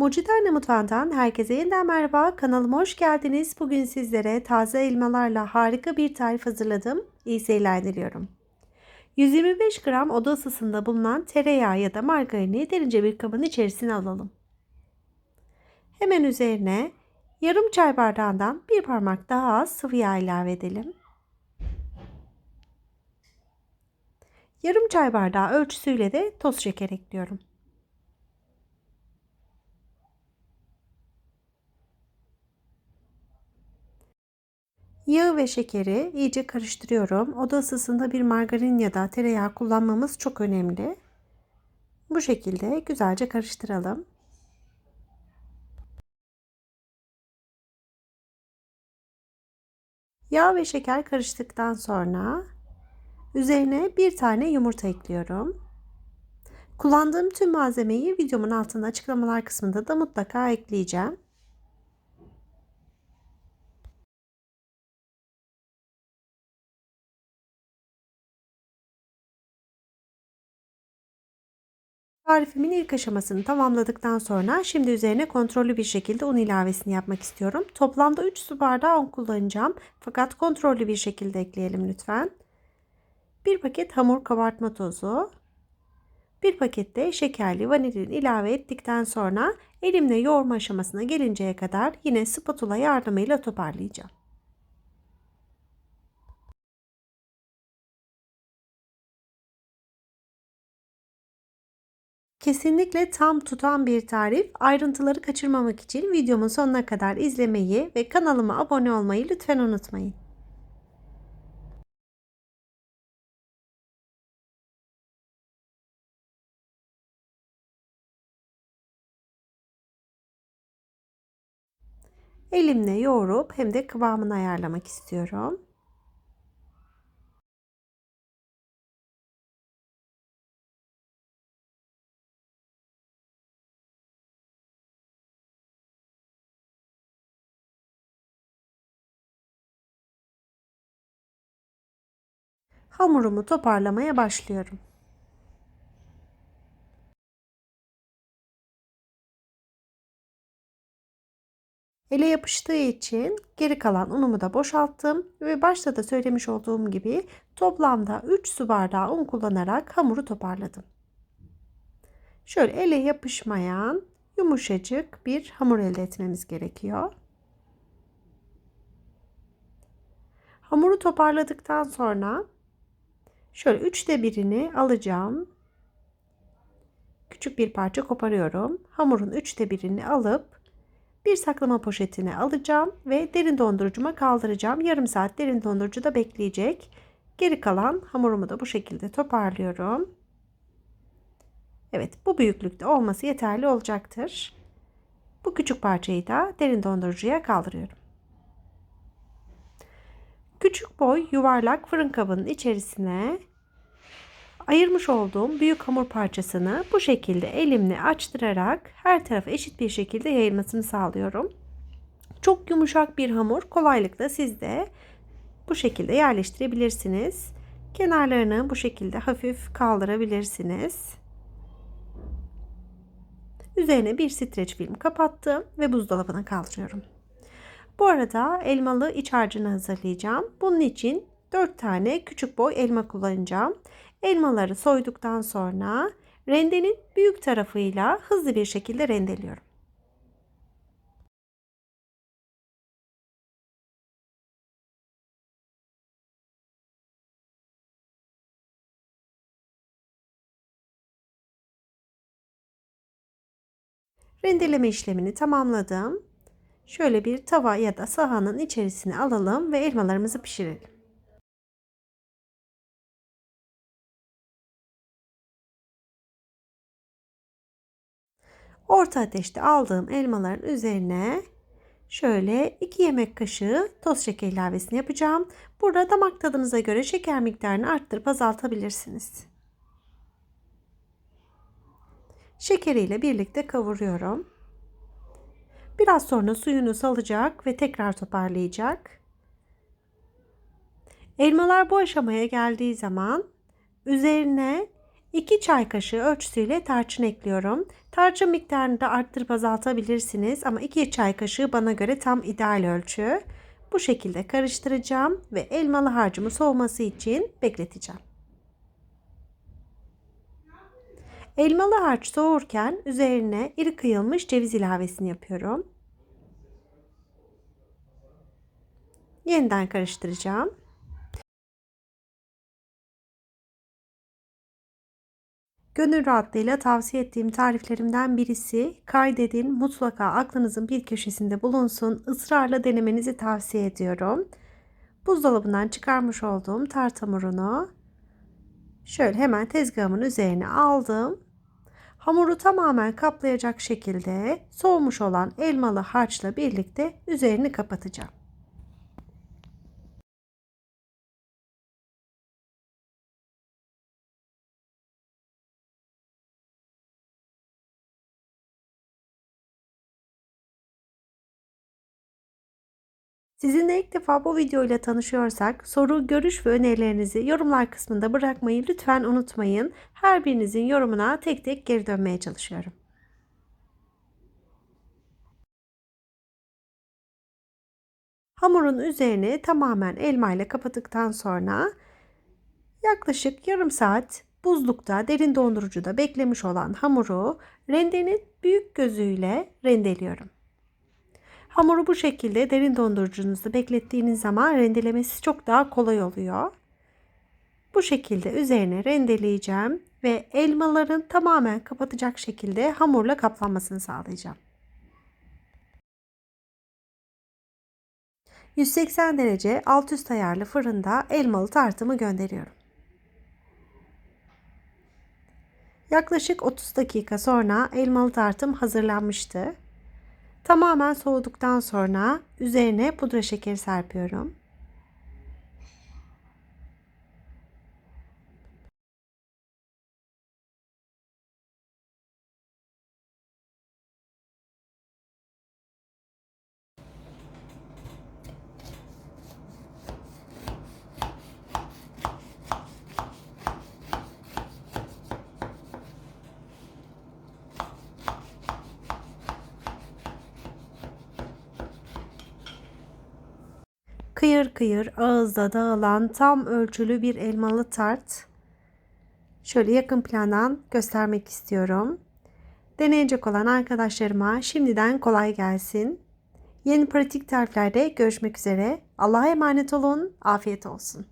Mucitane Mutfağı'ndan herkese yeniden merhaba. Kanalıma hoş geldiniz. Bugün sizlere taze elmalarla harika bir tarif hazırladım. İyi seyirler diliyorum. 125 gram oda ısısında bulunan tereyağı ya da margarini derince bir kabın içerisine alalım. Hemen üzerine yarım çay bardağından bir parmak daha az sıvı yağ ilave edelim. Yarım çay bardağı ölçüsüyle de toz şeker ekliyorum. Yağı ve şekeri iyice karıştırıyorum. Oda ısısında bir margarin ya da tereyağı kullanmamız çok önemli. Bu şekilde güzelce karıştıralım. Yağ ve şeker karıştıktan sonra üzerine bir tane yumurta ekliyorum. Kullandığım tüm malzemeyi videomun altında açıklamalar kısmında da mutlaka ekleyeceğim. Tarifimin ilk aşamasını tamamladıktan sonra şimdi üzerine kontrollü bir şekilde un ilavesini yapmak istiyorum. Toplamda 3 su bardağı un kullanacağım. Fakat kontrollü bir şekilde ekleyelim lütfen. 1 paket hamur kabartma tozu. 1 paket de şekerli vanilin ilave ettikten sonra elimle yoğurma aşamasına gelinceye kadar yine spatula yardımıyla toparlayacağım. Kesinlikle tam tutan bir tarif. Ayrıntıları kaçırmamak için videomun sonuna kadar izlemeyi ve kanalıma abone olmayı lütfen unutmayın. Elimle yoğurup hem de kıvamını ayarlamak istiyorum. Hamurumu toparlamaya başlıyorum. Ele yapıştığı için geri kalan unumu da boşalttım ve başta da söylemiş olduğum gibi toplamda 3 su bardağı un kullanarak hamuru toparladım. Şöyle ele yapışmayan yumuşacık bir hamur elde etmemiz gerekiyor. Hamuru toparladıktan sonra şöyle üçte birini alacağım. Küçük bir parça koparıyorum. Hamurun üçte birini alıp bir saklama poşetine alacağım ve derin dondurucuma kaldıracağım. Yarım saat derin dondurucuda bekleyecek. Geri kalan hamurumu da bu şekilde toparlıyorum. Evet bu büyüklükte olması yeterli olacaktır. Bu küçük parçayı da derin dondurucuya kaldırıyorum. Küçük boy yuvarlak fırın kabının içerisine ayırmış olduğum büyük hamur parçasını bu şekilde elimle açtırarak her tarafa eşit bir şekilde yayılmasını sağlıyorum. Çok yumuşak bir hamur kolaylıkla siz de bu şekilde yerleştirebilirsiniz. Kenarlarını bu şekilde hafif kaldırabilirsiniz. Üzerine bir streç film kapattım ve buzdolabına kaldırıyorum. Bu arada elmalı iç harcını hazırlayacağım. Bunun için 4 tane küçük boy elma kullanacağım. Elmaları soyduktan sonra rendenin büyük tarafıyla hızlı bir şekilde rendeliyorum. Rendeleme işlemini tamamladım. Şöyle bir tava ya da sahanın içerisine alalım ve elmalarımızı pişirelim. Orta ateşte aldığım elmaların üzerine şöyle 2 yemek kaşığı toz şeker ilavesini yapacağım. Burada damak tadınıza göre şeker miktarını arttırıp azaltabilirsiniz. Şekeriyle birlikte kavuruyorum. Biraz sonra suyunu salacak ve tekrar toparlayacak. Elmalar bu aşamaya geldiği zaman üzerine 2 çay kaşığı ölçüsüyle tarçın ekliyorum. Tarçın miktarını da arttırıp azaltabilirsiniz ama 2 çay kaşığı bana göre tam ideal ölçü. Bu şekilde karıştıracağım ve elmalı harcımı soğuması için bekleteceğim. Elmalı harç soğurken üzerine iri kıyılmış ceviz ilavesini yapıyorum. Yeniden karıştıracağım. Gönül rahatlığıyla tavsiye ettiğim tariflerimden birisi. Kaydedin, mutlaka aklınızın bir köşesinde bulunsun. Israrla denemenizi tavsiye ediyorum. Buzdolabından çıkarmış olduğum tart hamurunu şöyle hemen tezgahımın üzerine aldım. Hamuru tamamen kaplayacak şekilde soğumuş olan elmalı harçla birlikte üzerini kapatacağım. Sizinle ilk defa bu video ile tanışıyorsak soru, görüş ve önerilerinizi yorumlar kısmında bırakmayı lütfen unutmayın. Her birinizin yorumuna tek tek geri dönmeye çalışıyorum. Hamurun üzerini tamamen elma ile kapattıktan sonra yaklaşık yarım saat buzlukta derin dondurucuda beklemiş olan hamuru rendenin büyük gözüyle rendeliyorum. Hamuru bu şekilde derin dondurucunuzda beklettiğiniz zaman rendelemesi çok daha kolay oluyor. Bu şekilde üzerine rendeleyeceğim ve elmaların tamamen kapatacak şekilde hamurla kaplanmasını sağlayacağım. 180 derece alt üst ayarlı fırında elmalı tartımı gönderiyorum. Yaklaşık 30 dakika sonra elmalı tartım hazırlanmıştı. Tamamen soğuduktan sonra üzerine pudra şekeri serpiyorum. Kıyır kıyır ağızda dağılan tam ölçülü bir elmalı tart. Şöyle yakın plandan göstermek istiyorum. Deneyecek olan arkadaşlarıma şimdiden kolay gelsin. Yeni pratik tariflerde görüşmek üzere. Allah'a emanet olun. Afiyet olsun.